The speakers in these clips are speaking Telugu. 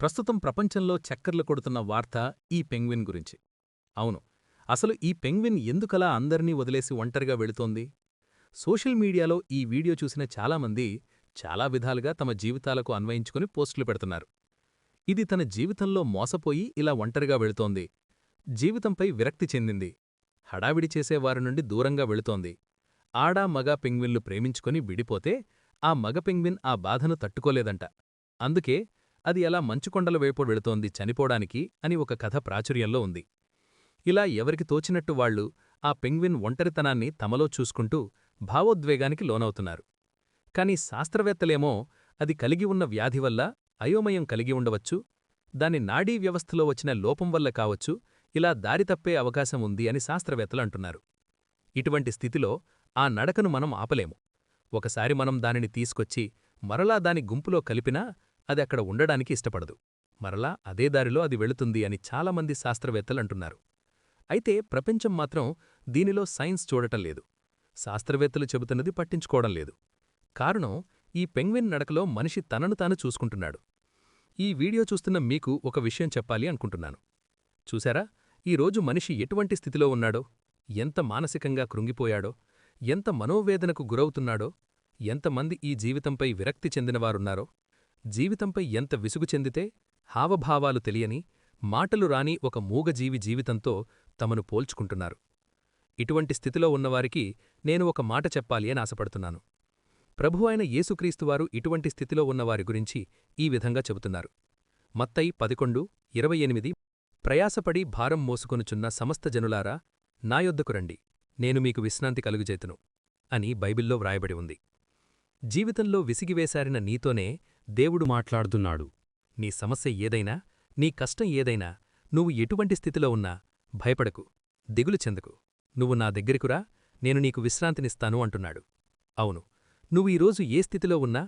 ప్రస్తుతం ప్రపంచంలో చక్కర్లు కొడుతున్న వార్త ఈ పెంగ్విన్ గురించి. అవును అసలు ఈ పెంగ్విన్ ఎందుకలా అందరినీ వదిలేసి ఒంటరిగా వెళుతోంది? సోషల్ మీడియాలో ఈ వీడియో చూసిన చాలామంది చాలా విధాలుగా తమ జీవితాలకు అన్వయించుకుని పోస్టులు పెడుతున్నారు. ఇది తన జీవితంలో మోసపోయి ఇలా ఒంటరిగా వెళుతోంది. జీవితంపై విరక్తి చెందింది. హడావిడి చేసేవారి నుండి దూరంగా వెళుతోంది. ఆడా మగ పెంగ్విన్లు ప్రేమించుకుని విడిపోతే ఆ మగ పెంగ్విన్ ఆ బాధను తట్టుకోలేదంట. అందుకే అది ఎలా మంచుకొండల వైపు వెళుతోంది చనిపోవడానికి అని ఒక కథ ప్రాచుర్యంలో ఉంది. ఇలా ఎవరికి తోచినట్టు వాళ్ళు ఆ పెంగ్విన్ ఒంటరితనాన్ని తమలో చూసుకుంటూ భావోద్వేగానికి లోనవుతున్నారు. కాని శాస్త్రవేత్తలేమో అది కలిగి ఉన్న వ్యాధి వల్ల అయోమయం కలిగి ఉండవచ్చు దాని నాడీ వ్యవస్థలో వచ్చిన లోపం వల్ల కావచ్చు ఇలా దారి తప్పే అవకాశం ఉంది అని శాస్త్రవేత్తలు అంటున్నారు. ఇటువంటి స్థితిలో ఆ నడకను మనం ఆపలేము. ఒకసారి మనం దానిని తీసుకొచ్చి మరలా దాని గుంపులో కలిపినా అది అక్కడ ఉండడానికి ఇష్టపడదు. మరలా అదే దారిలో అది వెళుతుంది అని చాలామంది శాస్త్రవేత్తలంటున్నారు అయితే ప్రపంచం మాత్రం దీనిలో సైన్స్ చూడటం లేదు. శాస్త్రవేత్తలు చెబుతున్నది పట్టించుకోవడం లేదు. కారణం ఈ పెంగ్విన్ నడకలో మనిషి తనను తాను చూసుకుంటున్నాడు. ఈ వీడియో చూస్తున్న మీకు ఒక విషయం చెప్పాలి అనుకుంటున్నాను. చూశారా? ఈరోజు మనిషి ఎటువంటి స్థితిలో ఉన్నాడో? ఎంత మానసికంగా కృంగిపోయాడో? ఎంత మనోవేదనకు గురవుతున్నాడో? ఎంతమంది ఈ జీవితంపై విరక్తి చెందినవారున్నారో? జీవితంపై ఎంత విసుగు చెందితే హావభావాలు తెలియని మాటలు రాని ఒక మూగజీవి జీవితంతో తమను పోల్చుకుంటున్నారు. ఇటువంటి స్థితిలో ఉన్నవారికి నేను ఒక మాట చెప్పాలి అని ఆశపడుతున్నాను. ప్రభు అయిన యేసుక్రీస్తువారు ఇటువంటి స్థితిలో ఉన్నవారి గురించి ఈ విధంగా చెబుతున్నారు. మత్తై పదకొండు ఇరవై ఎనిమిది ప్రయాసపడి భారం మోసుకొనుచున్న సమస్త జనులారా నాయొద్దకు రండి నేను మీకు విశ్రాంతి కలుగుజేతును అని బైబిల్లో వ్రాయబడి ఉంది. జీవితంలో విసిగివేశారిన నీతోనే దేవుడు మాట్లాడుతున్నాడు. నీ సమస్య ఏదైనా నీ కష్టం ఏదైనా నువ్వు ఎటువంటి స్థితిలో ఉన్నా భయపడకు దిగులు చెందకు. నువ్వు నా దగ్గరికురా నేను నీకు విశ్రాంతినిస్తాను అంటున్నాడు. అవును నువ్వు ఈరోజు ఏ స్థితిలో ఉన్నా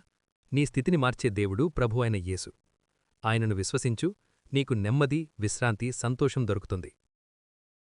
నీ స్థితిని మార్చే దేవుడు ప్రభు అయిన యేసు. ఆయనను విశ్వసించు నీకు నెమ్మది విశ్రాంతి సంతోషం దొరుకుతుంది.